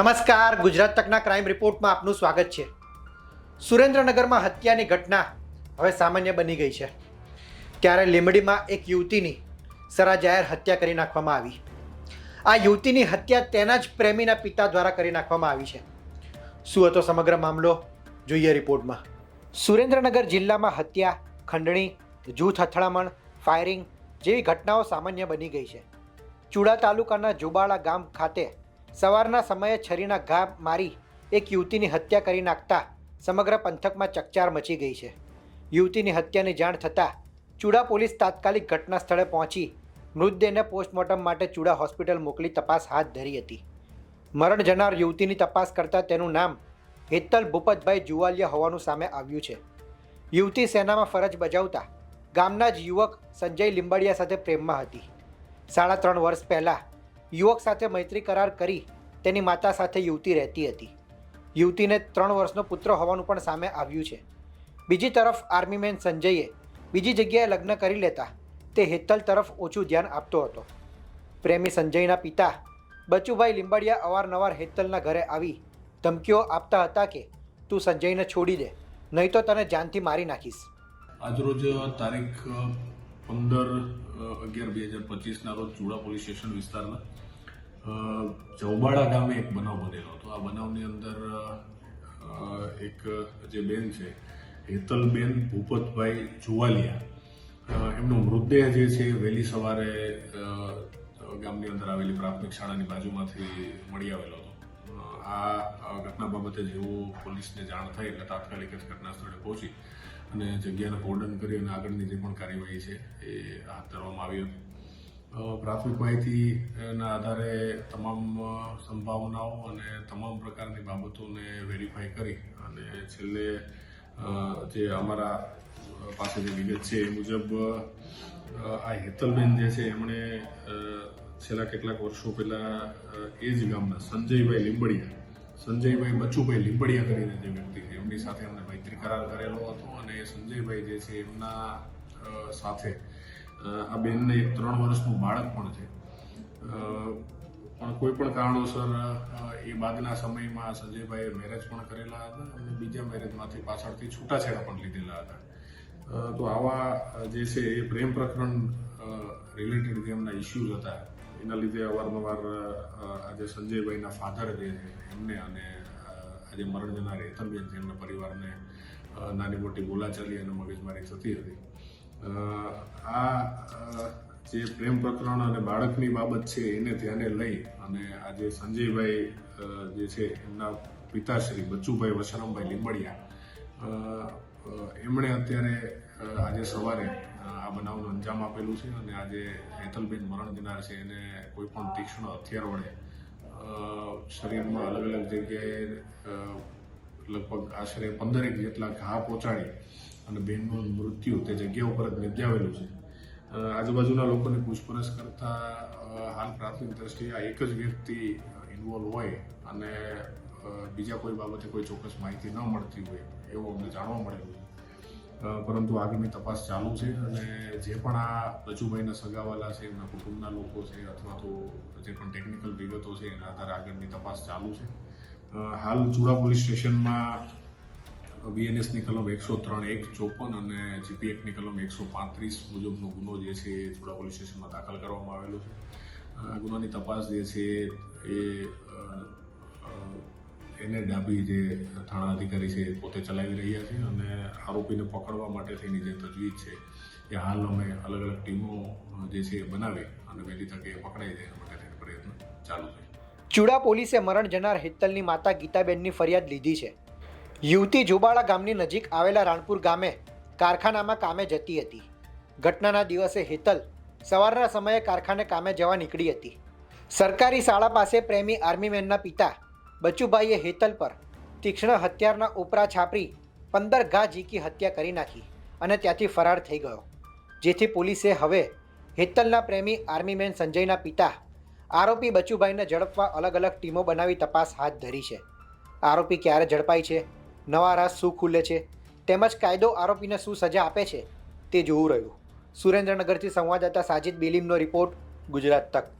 નમસ્કાર. ગુજરાત તકના ક્રાઇમ રિપોર્ટમાં આપનું સ્વાગત છે. સુરેન્દ્રનગરમાં હત્યાની ઘટના હવે સામાન્ય બની ગઈ છે. ત્યારે લીંબડીમાં એક યુવતીની સરા જાહેર હત્યા કરી નાખવામાં આવી. આ યુવતીની હત્યા તેના જ પ્રેમીના પિતા દ્વારા કરી નાખવામાં આવી છે. શું હતો સમગ્ર મામલો? જોઈએ રિપોર્ટમાં. સુરેન્દ્રનગર જિલ્લામાં હત્યા, ખંડણી, જૂથ અથડામણ, ફાયરિંગ જેવી ઘટનાઓ સામાન્ય બની ગઈ છે. ચુડા તાલુકાના જુબાળા ગામ ખાતે સવારના સમયે છરીના ઘા મારી એક યુવતીની હત્યા કરી નાખતા સમગ્ર પંથકમાં ચકચાર મચી ગઈ છે. યુવતીની હત્યાની જાણ થતાં ચૂડા પોલીસ તાત્કાલિક ઘટના સ્થળે પહોંચી મૃતદેહને પોસ્ટમોર્ટમ માટે ચૂડા હોસ્પિટલ મોકલી તપાસ હાથ ધરી હતી. મરણ જનાર યુવતીની તપાસ કરતાં તેનું નામ હેતલ ભૂપતભાઈ જુવાલિયા હોવાનું સામે આવ્યું છે. યુવતી સેનામાં ફરજ બજાવતા ગામના જ યુવક સંજય લીંબાડિયા સાથે પ્રેમમાં હતી. સાડા ત્રણ વર્ષ પહેલાં યુવક સાથે મૈત્રી કરાર કરી તેની માતા સાથે યુવતી રહેતી હતી. યુવતીને ત્રણ વર્ષનો પુત્ર હોવાનું પણ સામે આવ્યું છે. બીજી તરફ આર્મીમેન સંજયે બીજી જગ્યાએ લગ્ન કરી લેતા તે હેતલ તરફ ઓછું ધ્યાન આપતો હતો. પ્રેમી સંજયના પિતા બચુભાઈ લીંબાડિયા અવારનવાર હેતલના ઘરે આવી ધમકીઓ આપતા હતા કે, તું સંજયને છોડી દે, નહીં તો તને જાનથી મારી નાખીશ. આજરોજ તારીખ પંદર અગિયાર, બે હજાર પચીસના રોજ ચુડા પોલીસ સ્ટેશન વિસ્તારના ચૌબાડા ગામે એક બનાવ બનેલો હતો. આ બનાવની અંદર એક જે બેન છે, હેતલબેન ભૂપતભાઈ જુવાલિયા એમનો મૃતદેહ જે છે વહેલી સવારે ગામની અંદર આવેલી પ્રાથમિક શાળાની બાજુમાંથી મળી આવેલો હતો. આ ઘટના બાબતે જેવું પોલીસને જાણ થઈ એટલે તાત્કાલિક જ ઘટના સ્થળે પહોંચી અને જગ્યાને કોર્ડન કરી અને આગળની જે પણ કાર્યવાહી છે એ હાથ ધરવામાં આવી હતી. પ્રાથમિક માહિતીના આધારે તમામ સંભાવનાઓ અને તમામ પ્રકારની બાબતોને વેરીફાઈ કરી અને છેલ્લે જે અમારા પાસે જે વિગત છે એ મુજબ આ હેતલબેન જે છે એમણે છેલ્લા કેટલાક વર્ષો પહેલા એ જ ગામના સંજયભાઈ લીંબડિયા, સંજયભાઈ બચુભાઈ લીંબડિયા કરીને જે વ્યક્તિ છે, એમની સાથે એમને મૈત્રી કરાર કરેલો હતો અને સંજયભાઈ જે છે, એમના સાથે આ બેનને એક ત્રણ વર્ષનું બાળક પણ છે. પણ કોઈ પણ કારણોસર એ બાદના સમયમાં સંજયભાઈએ મેરેજ પણ કરેલા હતા અને બીજા મેરેજમાંથી પાછળથી છૂટાછેડા પણ લીધેલા હતા. તો આવા જે છે, એ પ્રેમ પ્રકરણ રિલેટેડ જે એમના ઇસ્યુઝ હતા એના લીધે અવારનવાર આજે સંજયભાઈના ફાધર જે એમને અને આજે મરણ જનાર હેતલબેન છે, એમના પરિવારને નાની મોટી બોલાચાલી અને મગજમારી થતી હતી. આ જે પ્રેમ પ્રકરણ અને બાળકની બાબત છે, એને ધ્યાને લઈ અને આજે સંજયભાઈ જે છે, એમના પિતાશ્રી બચ્ચુભાઈ વસરામભાઈ લીંબડિયા એમણે અત્યારે આજે સવારે આ બનાવનું અંજામ આપેલું છે અને આજે હેતલબેન મરણ જનાર છે. એને કોઈ પણ તીક્ષ્ણ હથિયાર વડે શરીરમાં અલગ અલગ જગ્યાએ લગભગ આશરે પંદરેક જેટલા ઘા પહોંચાડી અને બેનનું મૃત્યુ તે જગ્યા ઉપર જ નિપજાવેલું છે. આજુબાજુના લોકોની પૂછપરછ કરતા હાલ પ્રાથમિક દ્રષ્ટિએ આ એક જ વ્યક્તિ ઇન્વોલ્વ હોય અને બીજા કોઈ બાબતે કોઈ ચોક્કસ માહિતી ન મળતી હોય એવું અમને જાણવા મળેલું. પરંતુ આગળની તપાસ ચાલુ છે અને જે પણ આ રજુભાઈના સગાવાલા છે, એમના કુટુંબના લોકો છે અથવા તો જે પણ ટેકનિકલ વિગતો છે એના આધારે આગળની તપાસ ચાલુ છે. હાલ ચુડા પોલીસ સ્ટેશનમાં બીએનએસની કલમ એકસો ત્રણ એક ચોપન અને જીપી એક્ટની કલમ એકસો પાંત્રીસ મુજબનો ગુનો જે છે એ ચુડા પોલીસ સ્ટેશનમાં દાખલ કરવામાં આવેલો છે. ગુનાની તપાસ જે છે એ એને ડાબી જે થાણા અધિકારી છે પોતે ચલાવી રહ્યા છે અને આરોપીને પકડવા માટે થઈની જે તજવીજ છે, એ હાલ અમે અલગ અલગ ટીમો જે છે એ બનાવી અને વહેલી તકે પકડાઈ જાય એના માટે પ્રયત્ન ચાલુ છે. ચુડા પોલીસે મરણ જનાર હેતલની માતા ગીતાબેનની ફરિયાદ લીધી છે. યુવતી જુબાળા ગામની નજીક આવેલા રાણપુર ગામે કારખાનામાં કામે જતી હતી. ઘટનાના દિવસે હેતલ સવારના સમયે કારખાને કામે જવા નીકળી હતી. સરકારી શાળા પાસે પ્રેમી આર્મીમેનના પિતા બચુભાઈએ હેતલ પર તીક્ષ્ણ હથિયારના ઉપરા છાપરી પંદર ઘા ઝીકી હત્યા કરી નાખી અને ત્યાંથી ફરાર થઈ ગયો. જેથી પોલીસે હવે હેતલના પ્રેમી આર્મીમેન સંજયના પિતા, આરોપી બચુભાઈને ઝડપવા અલગ અલગ ટીમો બનાવી તપાસ હાથ ધરી છે. આરોપી ક્યારે ઝડપાય છે? નવા રાસ શું ખુલે છે? તેમજ કાયદો આરોપીને શું સજા આપે છે? તે જોવું રહ્યું. સુરેન્દ્રનગરથી સંવાદદાતા સાજિદ બિલીમનો રિપોર્ટ ગુજરાત તક.